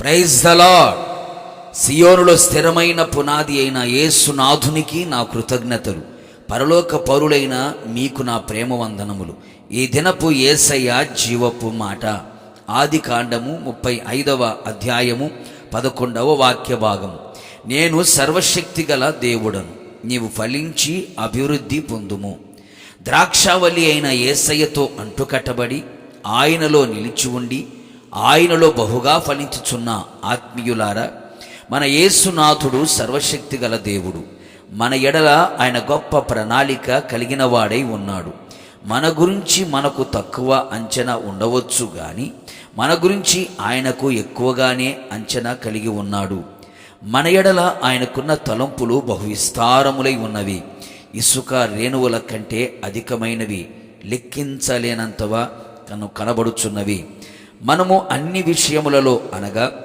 Praise the lord సియోనులో స్థిరమైన పునాది అయిన యేసునాథునికి నా కృతజ్ఞతలు. పరలోక పరులైన మీకు నా ప్రేమ వందనములు. ఈ దినపు ఏసయ్య జీవపు మాట. ఆది కాండము ముప్పై ఐదవ అధ్యాయము పదకొండవ వాక్య భాగం నేను సర్వశక్తి గల దేవుడను. నీవు ఫలించి అభివృద్ధి పొందుము. ద్రాక్షావళి అయిన ఏసయ్యతో అంటుకట్టబడి ఆయనలో నిలిచి ఉండి ఆయనలో బహుగా ఫలించుచున్న ఆత్మీయులారా మన యేసునాథుడు సర్వశక్తి గల దేవుడు. మన ఎడల ఆయన గొప్ప ప్రణాళిక కలిగిన వాడై ఉన్నాడు. మన గురించి మనకు తక్కువ అంచనా ఉండవచ్చు కానీ మన గురించి ఆయనకు ఎక్కువగానే అంచనా కలిగి ఉన్నాడు. మన ఎడల ఆయనకున్న తలంపులు బహు విస్తారములై ఉన్నవి. ఇసుక రేణువుల కంటే అధికమైనవి. లెక్కించలేనంతవా కను కనబడుచున్నవి. మనము అన్ని విషయములలో అనగా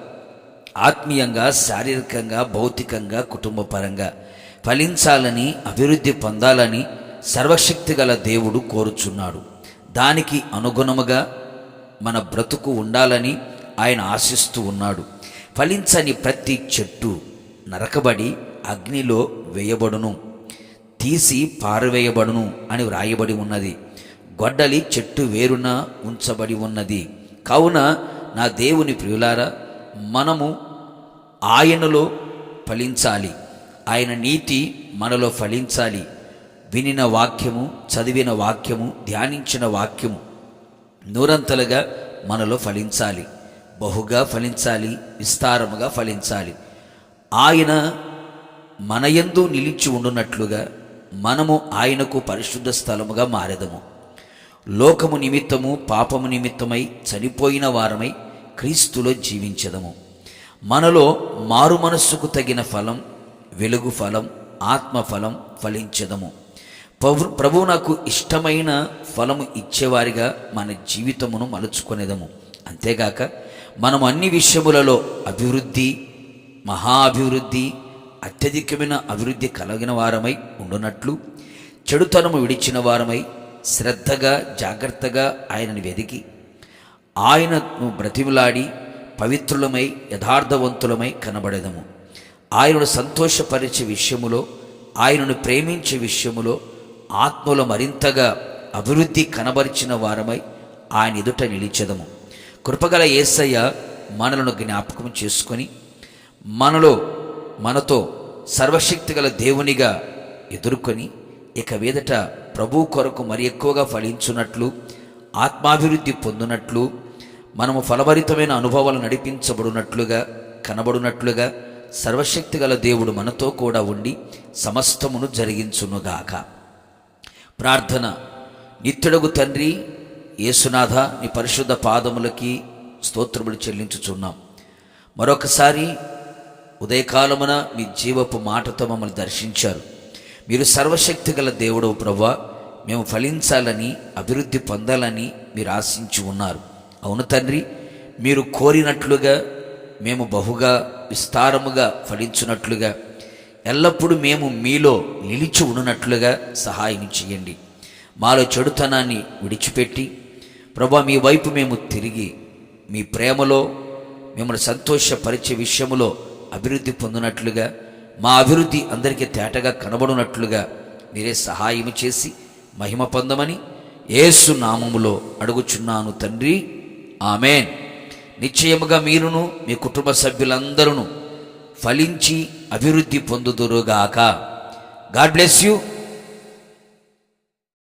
ఆత్మీయంగా శారీరకంగా భౌతికంగా కుటుంబపరంగా ఫలించాలని అభివృద్ధి పొందాలని సర్వశక్తి గల దేవుడు కోరుచున్నాడు. దానికి అనుగుణముగా మన బ్రతుకు ఉండాలని ఆయన ఆశిస్తూ ఉన్నాడు. ఫలించని ప్రతి చెట్టు నరకబడి అగ్నిలో వేయబడును తీసి పారవేయబడును అని వ్రాయబడి ఉన్నది. గొడ్డలి చెట్టు వేరున ఉంచబడి ఉన్నది. కావున నా దేవుని ప్రియులారా మనము ఆయనలో ఫలించాలి. ఆయన నీతి మనలో ఫలించాలి. వినిన వాక్యము చదివిన వాక్యము ధ్యానించిన వాక్యము నూరంతలుగా మనలో ఫలించాలి. బహుగా ఫలించాలి విస్తారముగా ఫలించాలి. ఆయన మనయందు నిలిచి ఉండునట్లుగా మనము ఆయనకు పరిశుద్ధ స్థలముగా మారెదము. లోకము నిమిత్తము పాపము నిమిత్తమై చనిపోయిన వారమై క్రీస్తులో జీవించదము. మనలో మారు మనస్సుకు తగిన ఫలం వెలుగు ఫలం ఆత్మ ఫలం ఫలించదము. ప్రభు ప్రభు నాకు ఇష్టమైన ఫలము ఇచ్చేవారిగా మన జీవితమును మలుచుకునేదము. అంతేగాక మనం అన్ని విషయములలో అభివృద్ధి మహా అభివృద్ధి అత్యధికమైన అభివృద్ధి కలిగిన వారమై ఉండునట్లు చెడుతనము విడిచిన వారమై శ్రద్ధగా జాగ్రత్తగా ఆయనను వెదికి. ఆయనను బ్రతిములాడి పవిత్రులమై యథార్థవంతులమై కనబడదము. ఆయనను సంతోషపరిచే విషయములో ఆయనను ప్రేమించే విషయములో ఆత్మలో మరింతగా అభివృద్ధి కనబరిచిన వారమై ఆయన ఎదుట నిలిచెదము. కృపగల యేసయ్య మనలను జ్ఞాపకం చేసుకొని మనలో మనతో సర్వశక్తిగల దేవునిగా ఎదుర్కొని ఇక మీదట ప్రభు కొరకు మరి ఎక్కువగా ఫలించున్నట్లు ఆత్మాభివృద్ధి పొందినట్లు మనము ఫలభరితమైన అనుభవాలు నడిపించబడినట్లుగా కనబడినట్లుగా సర్వశక్తి గల దేవుడు మనతో కూడా ఉండి సమస్తమును జరిగించునుగాక. ప్రార్థన. నిత్యుడగు తండ్రి యేసునాథ నీ పరిశుద్ధ పాదములకి స్తోత్రములు చెల్లించుచున్నాం. మరొకసారి ఉదయకాలమున మీ జీవపు మాటతో మమ్మల్ని దర్శించారు. మీరు సర్వశక్తి గల దేవుడు ప్రభా మేము ఫలించాలని అభివృద్ధి పొందాలని మీరు ఆశించి ఉన్నారు. అవును తండ్రి మీరు కోరినట్లుగా మేము బహుగా విస్తారముగా ఫలించున్నట్లుగా ఎల్లప్పుడూ మేము మీలో నిలిచి ఉన్నట్లుగా సహాయం చేయండి. మాలో చెడుతనాన్ని విడిచిపెట్టి ప్రభా మీ వైపు మేము తిరిగి మీ ప్రేమలో మిమ్మల్ని సంతోషపరిచే విషయంలో అభివృద్ధి పొందినట్లుగా మా అభివృద్ధి అందరికీ తేటగా కనబడునట్లుగా మీరే సహాయం చేసి మహిమ పొందమని ఏసు నామములో అడుగుచున్నాను తండ్రి. ఆమెన్. నిశ్చయముగా మీరును మీ కుటుంబ సభ్యులందరూ ఫలించి అభివృద్ధి పొందుదురుగాక. God bless you.